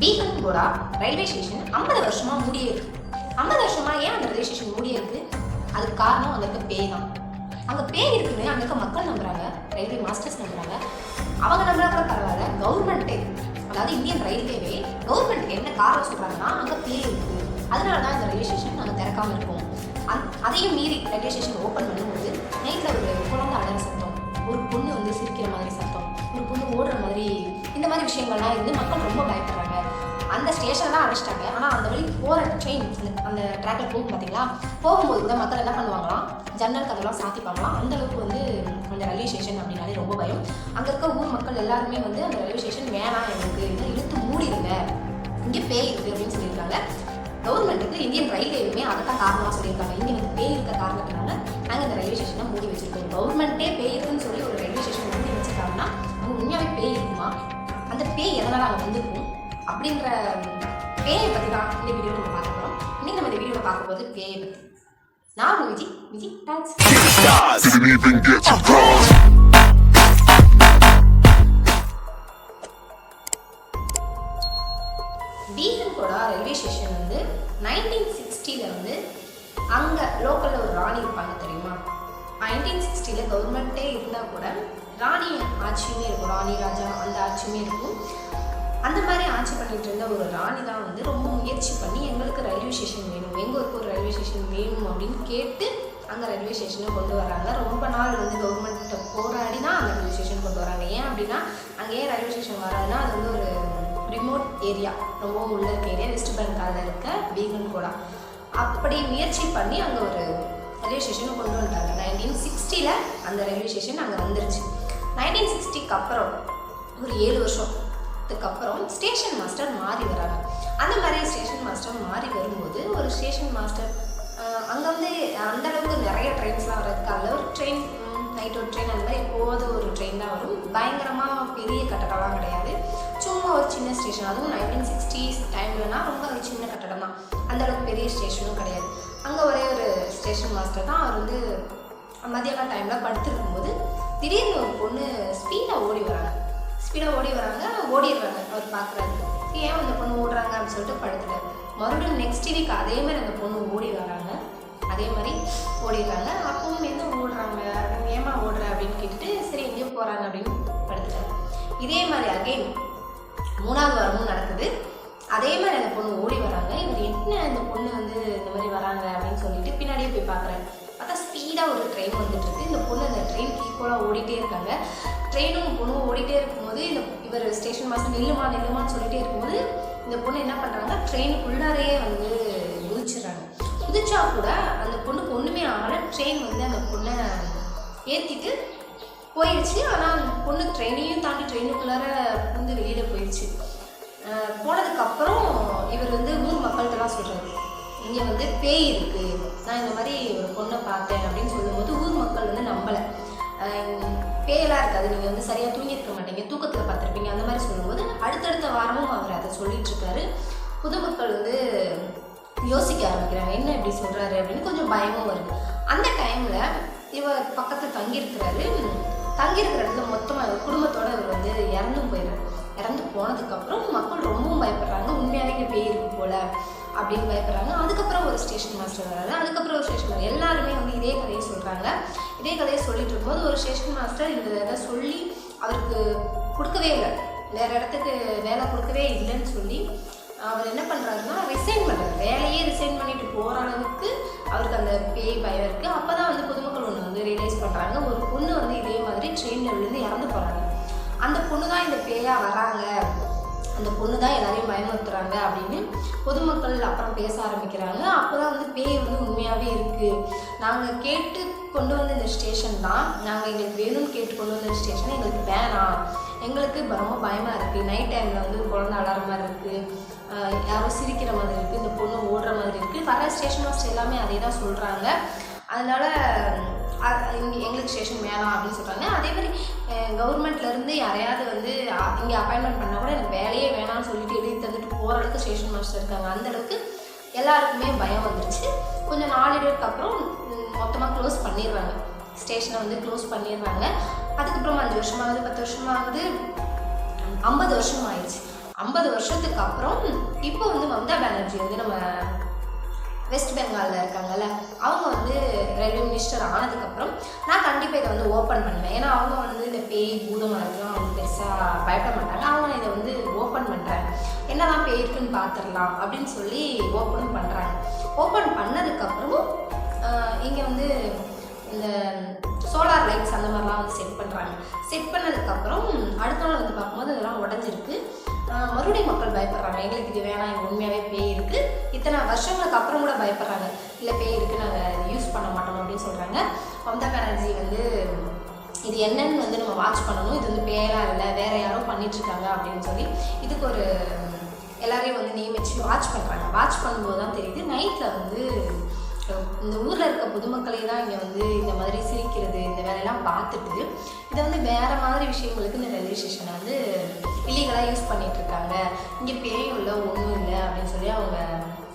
பீகன்போடா railway station ஐம்பது வருஷமா மூடியே இருக்கு. ஐம்பது வருஷமா ஏன் அந்த ரயில்வே ஸ்டேஷன் மூடியே இருக்கு? அதுக்கு காரணம் அங்கே இருக்க பேய் தான். அங்கே பேய் இருக்குன்னு அங்கே இருக்க மக்கள் நம்புறாங்க ரயில்வே மாஸ்டர்ஸ் நம்புறாங்க. அவங்க நம்புறா கூட பரவாயில்ல கவர்மெண்ட்டே அதாவது இந்தியன் ரயில்வேவே கவர்மெண்ட் என்ன காரணம் சொல்றாங்கன்னா அங்கே பேய் இருக்கு. அதனால தான் இந்த ரயில்வே ஸ்டேஷன் நாங்கள் திறக்காம இருக்கோம். அந் அதையும் மீறி ரயில்வே ஸ்டேஷன் ஓப்பன் பண்ணும்போது நைட்டில் ஒரு குழந்தை அழற சத்தம். ஒரு பொண்ணு வந்து சிரிக்கிற மாதிரி சத்தம். ஒரு பொண்ணு ஓடுற மாதிரி இந்த மாதிரி விஷயங்கள்லாம் இருந்து மக்கள் ரொம்ப பயப்படுறாங்க. அந்த ஸ்டேஷன்லாம் அடைச்சிட்டாங்க ஆனால் அந்த வழி போகிற ட்ரெயின் அந்த ட்ராக்ல போகும் பார்த்தீங்களா போகும்போது கூட மக்கள் என்ன பண்ணுவாங்களாம்? ஜன்னல் கதெல்லாம் சாத்திப்பாங்களாம். அந்த அளவுக்கு வந்து அந்த ரயில்வே ஸ்டேஷன் அப்படின்னாலே ரொம்ப பயம். அங்கே இருக்க ஊர் மக்கள் எல்லாருமே வந்து அந்த ரயில்வே ஸ்டேஷன் வேணாம் எங்களுக்கு இதை இழுத்து மூடிடுங்க இங்கே பேய் இருக்கு அப்படின்னு சொல்லியிருக்காங்க. கவர்மெண்ட்டுக்கு இந்தியன் ரயில்வேயுமே அதுதான் காரணமாக சொல்லியிருக்காங்க. இங்கே வந்து பேய் இருக்க காரணத்தினால நாங்கள் இந்த ரயில்வே ஸ்டேஷனை மூடி வச்சிருக்கோம். கவர்மெண்ட்டே பேய் இருக்குன்னு சொல்லி ஒரு ரயில்வே ஸ்டேஷன் மூடி வச்சிருக்காங்கன்னா அவங்க உண்மையாகவே பேய் அந்த பேய் எதனால் அங்கே வந்திருக்கும் அப்படின்ற பேயை பற்றி தான் இந்த வீடியோ நம்ம பார்க்க போகிறோம் இன்னைக்கு நம்ம இந்த வீடியோவில் பார்க்க போகிறது பேயை பற்றி நான் உங்க Viji Viji thanks Didn't railway station வந்து நைன்டீன் சிக்ஸ்டியில் வந்து அங்கே லோக்கலில் ஒரு ராணி இருப்பாங்க தெரியுமா? நைன்டீன் சிக்ஸ்டியில் கவர்மெண்ட்டே இருந்தால் கூட ராணி ஆட்சியுமே இருக்கும். ராணி ராஜா அந்த ஆட்சியுமே இருக்கும். அந்த மாதிரி ஆட்சி பண்ணிட்டு இருந்த ஒரு ராணி தான் வந்து ரொம்ப முயற்சி பண்ணி எங்களுக்கு ரயில்வே ஸ்டேஷன் வேணும். எங்கள் ஊருக்கு ஒரு ரயில்வே ஸ்டேஷன் வேணும் அப்படின்னு கேட்டு அங்கே ரயில்வே ஸ்டேஷனை கொண்டு வராங்க. ரொம்ப நாள் வந்து கவர்மெண்ட்டை போராடி தான் அந்த ரயில்வே ஸ்டேஷன் கொண்டு வராங்க. ஏன் அப்படின்னா அங்கே ஏன் ரயில்வே ஸ்டேஷன் வராதுன்னா அது வந்து ஒரு ரிமோட் ஏரியா ரொம்ப உள்ள இருக்க ஏரியா வெஸ்ட் பெங்காலில் இருக்க பீகன் கூட அப்படி முயற்சி பண்ணி அங்கே ஒரு ரயில்வே ஸ்டேஷனை கொண்டு வந்துட்டாங்க. நைன்டீன் சிக்ஸ்டியில் அந்த ரயில்வே ஸ்டேஷன் அங்கே வந்துருச்சு. நைன்டீன் சிக்ஸ்டிக்கு அப்புறம் ஒரு ஏழு வருஷத்துக்கு அப்புறம் ஸ்டேஷன் மாஸ்டர் மாறி வராங்க. அந்த மாதிரி ஸ்டேஷன் மாஸ்டர் மாறி வரும்போது ஒரு ஸ்டேஷன் மாஸ்டர் அங்கே வந்து அந்தளவுக்கு நிறைய ட்ரெயின்ஸ்லாம் வரதுக்காக ஒரு ட்ரெயின் நைட் ஒரு ட்ரெயின் அந்த மாதிரி எப்போதும் ஒரு ட்ரெயின் தான் வரும். பயங்கரமாக பெரிய கட்டடம்லாம் கிடையாது. சும்மா ஒரு சின்ன ஸ்டேஷன் அதுவும் நைன்டீன் சிக்ஸ்டீஸ் டைம்லனா ரொம்ப ஒரு சின்ன கட்டடம் தான். அந்தளவுக்கு பெரிய ஸ்டேஷனும் கிடையாது. அங்கே ஒரே ஒரு ஸ்டேஷன் மாஸ்டர் தான். அவர் வந்து மதியான டைமில் படுத்துருக்கும்போது திடீர்னு ஒரு பொண்ணு ஸ்பீடாக ஓடி வராங்க. ஸ்பீடாக ஓடி வராங்க ஓடிடுறாங்க. அவர் பார்க்குறாரு ஏன் அந்த பொண்ணு ஓடுறாங்க? அப்படின்னு சொல்லிட்டு படுத்துட்டார். மறுபடியும் நெக்ஸ்ட் வீக் அதே மாதிரி அந்த பொண்ணு ஓடி வராங்க. அதே மாதிரி ஓடிடுறாங்க. அப்பவும் என்ன ஓடுறாங்க. ஏமா ஓடுற? அப்படின்னு கேட்டுட்டு சரி எங்கேயும் போகிறாங்க அப்படின்னு படுத்துட்டாரு. இதே மாதிரி அகைன் மூணாவது வாரமும் நடக்குது. அதே மாதிரி அந்த பொண்ணு ஓடி வராங்க. இவர் என்ன இந்த பொண்ணு வந்து இந்த மாதிரி வராங்க? அப்படின்னு சொல்லிட்டு பின்னாடியே போய் பார்க்குறாரு பார்த்தா ஸ்பீடாக ஒரு ட்ரெயின் வந்துட்டுருக்கு. இந்த பொண்ணு அந்த ட்ரெயினுக்கு ஈக்குவலாக ஓடிட்டே இருக்காங்க. ட்ரெயினும் பொண்ணும் ஓடிட்டே இருக்கும்போது இந்த இவர் ஸ்டேஷன் மாஸ்டர் நில்லுமா நில்லுமான்னு சொல்லிட்டே இருக்கும்போது இந்த பொண்ணு என்ன பண்ணுறாங்க ட்ரெயினுக்குள்ளாரையே வந்து குதிச்சிடுறாங்க. குதிச்சா கூட அந்த பொண்ணுக்கு ஒன்றுமே ஆகலை. ட்ரெயின் வந்து அந்த பொண்ணை ஏற்றிட்டு போயிடுச்சு ஆனால் அந்த பொண்ணு ட்ரெயினையும் தாண்டி ட்ரெயினுக்குள்ளார வந்து வெளியில் போயிடுச்சு போனதுக்கப்புறம் இவர் வந்து ஊர் மக்கள்கிட்டலாம் சொல்கிறாரு இங்கே வந்து பேய் இருக்குது நான் இந்த மாதிரி பொண்ணை பார்த்தேன் அப்படின்னு சொல்லும்போது ஊர் மக்கள் வந்து நம்பலை. பேயெல்லாம் இருக்காது. நீங்கள் வந்து சரியாக தூங்கியிருக்க மாட்டீங்க. தூக்கத்தில் பார்த்துருப்பீங்க. அந்த மாதிரி சொல்லும்போது அடுத்தடுத்த வாரமும் அவர் அதை சொல்லிட்டு இருக்காரு. பொதுமக்கள் வந்து யோசிக்க ஆரம்பிக்கிறாங்க. என்ன இப்படி சொல்கிறாரு அப்படின்னு கொஞ்சம் பயமும் வருது. அந்த டைமில் இவர் பக்கத்தில் தங்கியிருக்கிறாரு. தங்கியிருக்கிற இடத்துல மொத்தமாக குடும்பத்தோடு இவர் வந்து இறந்தும் போயிடுறாரு இறந்து போனதுக்கப்புறம் மக்கள் ரொம்பவும் பயப்படுறாங்க. உண்மையாவே பேய் இருக்கு போல் அப்படின்னு பயப்படுறாங்க. அதுக்கப்புறம் ஒரு ஸ்டேஷன் வச்சுருப்பாங்க இதே கதையை சொல்லிட்டு இருக்கும்போது ஒரு ஸ்டேஷன் மாஸ்டர் இந்த இதை சொல்லி அவருக்கு கொடுக்கவே இல்லை. வேறு இடத்துக்கு வேலை கொடுக்கவே இல்லைன்னு சொல்லி அவர் என்ன பண்ணுறாருன்னா ரிசைன் பண்ணுறாரு வேலையே ரிசைன் பண்ணிட்டு போகிற அளவுக்கு அவருக்கு அந்த பேய் பயம் இருக்குது அப்போ தான் வந்து பொதுமக்கள் ஒன்று வந்து ரியலைஸ் பண்ணுறாங்க ஒரு பொண்ணு வந்து இதே மாதிரி ட்ரெயினில் விழுந்து இறந்து போகிறாங்க அந்த பொண்ணு தான் இந்த பேயாக வராங்க. அந்த பொண்ணு தான் எல்லாரையும் பயமுறுத்துறாங்க அப்படின்னு பொதுமக்கள் அப்புறம் பேச ஆரம்பிக்கிறாங்க. அப்போ தான் வந்து பேய் வந்து உண்மையாகவே இருக்குது நாங்கள் கேட்டு கொண்டு வந்த இந்த ஸ்டேஷன் தான். நாங்கள் எங்களுக்கு வேணும்னு கேட்டு கொண்டு வந்த ஸ்டேஷன் எங்களுக்கு வேணாம். எங்களுக்கு ரொம்ப பயமாக இருக்குது நைட் டைமில் வந்து குழந்தை அலார மாதிரி இருக்குது யாரோ சிரிக்கிற மாதிரி இருக்குது இந்த பொண்ணு ஓடுற மாதிரி இருக்குது வர ஸ்டேஷன் மாஸ்டர் எல்லாமே அதே தான் சொல்கிறாங்க அதனால் எங்களுக்கு ஸ்டேஷன் வேணாம் அப்படின்னு சொல்கிறாங்க அதே மாதிரி கவர்மெண்ட்லேருந்து யாரையாவது வந்து இங்கே அப்பாயின்மெண்ட் பண்ணால் கூட எனக்கு வேலையே வேணாம்னு சொல்லிட்டு எழுதி தந்துட்டு போகிற அளவுக்கு ஸ்டேஷன் மாஸ்டர் இருக்காங்க. அந்த அளவுக்கு எல்லாருக்குமே பயம் வந்துருச்சு. கொஞ்சம் நாளிடைவுக்கு அப்புறம் மொத்தமாக க்ளோஸ் பண்ணிடுவாங்க ஸ்டேஷனை வந்து க்ளோஸ் பண்ணிடுவாங்க அதுக்கப்புறம் அஞ்சு வருஷமாகுது பத்து வருஷமாகுது ஐம்பது வருஷம் ஆயிடுச்சு. ஐம்பது வருஷத்துக்கு அப்புறம் இப்போ வந்து மம்தா பானர்ஜி வந்து நம்ம வெஸ்ட் பெங்காலில் இருக்காங்கல்ல அவங்க வந்து ரயில்வே மினிஸ்டர் ஆனதுக்கப்புறம் நான் கண்டிப்பாக இதை வந்து ஓப்பன் பண்ணுவேன். ஏன்னா அவங்க வந்து இந்த பேய் பூதம் அதெல்லாம் வந்து பெருசாக பயப்பட மாட்டாங்க. அவங்க இதை வந்து ஓப்பன் பண்ணுறாங்க என்னதான் பேய் இருக்குன்னு பார்த்துடலாம் அப்படின்னு சொல்லி ஓப்பன் பண்ணுறாங்க ஓப்பன் பண்ணதுக்கப்புறமும் இங்கே வந்து இந்த சோலார் லைட்ஸ் அந்த மாதிரிலாம் வந்து செட் பண்ணுறாங்க செட் பண்ணதுக்கப்புறம் அடுத்த நாள் வந்து பார்க்கும்போது இதெல்லாம் உடஞ்சிருக்கு. மறுபடியும் மக்கள் பயப்படுறாங்க. எங்களுக்கு இது வேணாம் இங்கே உண்மையாகவே பேய் இருக்குது இத்தனை வருஷங்களுக்கு அப்புறம் கூட பயப்படுறாங்க. இல்லை பேய் இருக்குது நாங்கள் யூஸ் பண்ண மாட்டோம் அப்படின்னு சொல்கிறாங்க மம்தா பானர்ஜி வந்து இது என்னன்னு வந்து நம்ம வாட்ச் பண்ணணும். இது வந்து பேயெல்லாம் இல்லை வேற யாரோ பண்ணிட்டு இருக்காங்க அப்படின்னு சொல்லி இதுக்கு ஒரு எல்லாரையும் வந்து நியமிச்சு வாட்ச் பண்ணுறாங்க வாட்ச் பண்ணும்போது தான் தெரியுது நைட்டில் வந்து இந்த ஊரில் இருக்க பொதுமக்களே தான் இங்கே வந்து இந்த மாதிரி சிரிக்கிறது இந்த வேலையெல்லாம் பார்த்துட்டு இதை வந்து வேறு மாதிரி விஷயங்களுக்கு இந்த ரயில்வே ஸ்டேஷனை வந்து இல்லீகலாக யூஸ் பண்ணிகிட்ருக்காங்க இங்கே பேயும் இல்லை ஒன்றும் இல்லை அப்படின்னு சொல்லி அவங்க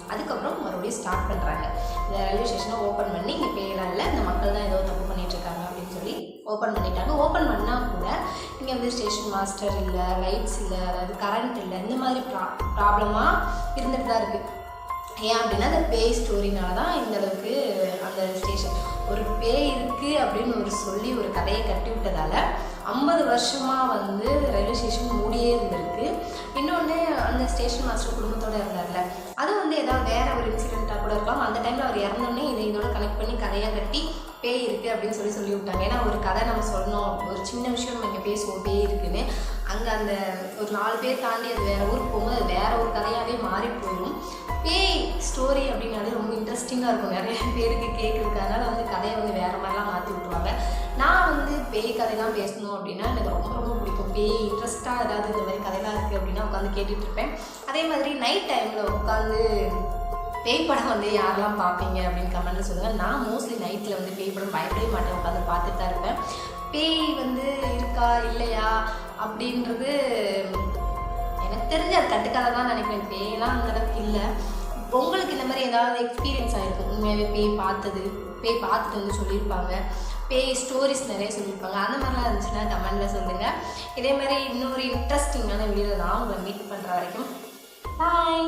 அதுக்கப்புறம் மறுபடியும் ஸ்டார்ட் பண்ணுறாங்க இந்த ரயில்வே ஸ்டேஷனை ஓப்பன் பண்ணி இங்கே பேயெல்லாம் இல்லை இந்த மக்கள் தான் ஏதோ தப்பு பண்ணிகிட்ருக்காங்க அப்படின்னு சொல்லி ஓப்பன் பண்ணிட்டாங்க. ஓப்பன் பண்ணால் கூட இங்கே வந்து ஸ்டேஷன் மாஸ்டர் இல்லை லைட்ஸ் இல்லை அதாவது கரண்ட் இல்லை இந்த மாதிரி ப்ரா ப்ராப்ளமாக இருந்துகிட்டு தான் இருக்குது ஏன் அப்படின்னா அந்த பேய் ஸ்டோரினால தான் இந்த அளவுக்கு அந்த ஸ்டேஷன் ஒரு பேய் இருக்குது அப்படின்னு ஒரு சொல்லி ஒரு கதையை கட்டி விட்டதால ஐம்பது வருஷமாக வந்து ரயில்வே ஸ்டேஷன் மூடியே இருந்திருக்கு. இன்னொன்று அந்த ஸ்டேஷன் மாஸ்டர் குடும்பத்தோடு இருந்தார்ல அது வந்து ஏதாவது வேற ஒரு இன்சிடெண்ட்டாக கூட இருக்கலாம். அந்த டைமில் அவர் இறந்தோடனே இதை இதோட கனெக்ட் பண்ணி கதையாக கட்டி பேய் இருக்குது அப்படின்னு சொல்லி சொல்லி விட்டாங்க ஏன்னா ஒரு கதை நம்ம சொல்லணும். ஒரு சின்ன விஷயம் நம்ம இங்கே பேசுவோம் பேய் இருக்குன்னு. அங்கே அந்த ஒரு நாலு பேர் தாண்டி அது வேற ஊருக்கு போகும்போது அது வேற ஒரு கதையாகவே மாறி போயிடும் பேய் ஸ்டோரி அப்படின்னாலே ரொம்ப இன்ட்ரெஸ்டிங்காக இருக்கும். நிறைய பேருக்கு கேட்குறதுக்கு அதனால் வந்து கதையை வந்து வேற மாதிரிலாம் மாற்றி விட்ருவாங்க நான் வந்து பேய் கதைலாம் பேசணும் அப்படின்னா எனக்கு ரொம்ப ரொம்ப பிடிக்கும். பேய் இன்ட்ரெஸ்ட்டாக ஏதாவது இந்த மாதிரி கதையெல்லாம் இருக்குது அப்படின்னா உட்காந்து கேட்டுட்ருப்பேன் அதே மாதிரி நைட் டைமில் உட்காந்து பேய் படம் வந்து யாரெல்லாம் பார்ப்பீங்க அப்படின்னு கமெண்ட்டில் சொல்லுங்கள் நான் மோஸ்ட்லி நைட்டில் வந்து பேய் படம் பயப்படவே மாட்டேன். உட்காந்து பார்த்துட்டு தான் இருப்பேன். பேய் வந்து இருக்கா இல்லையா அப்படின்றது எனக்கு தெரிஞ்ச அது கட்டுக்கதை தான் நினைக்கிறேன். பேயெல்லாம் அந்த அளவுக்கு இல்லை. உங்களுக்கு இந்த மாதிரி ஏதாவது எக்ஸ்பீரியன்ஸ் ஆகிருக்கும் உண்மையாகவே பேய் பார்த்தது பேய் பார்த்துட்டு வந்து சொல்லியிருப்பாங்க. பேய் ஸ்டோரிஸ் நிறைய சொல்லியிருப்பாங்க. அந்த மாதிரிலாம் இருந்துச்சுன்னா கமெண்டில் சொல்லுங்கள் இதே மாதிரி இன்னொரு இன்ட்ரெஸ்டிங்கான வீடியோ தான் உங்களை மீட் பண்ணுற வரைக்கும். பாய்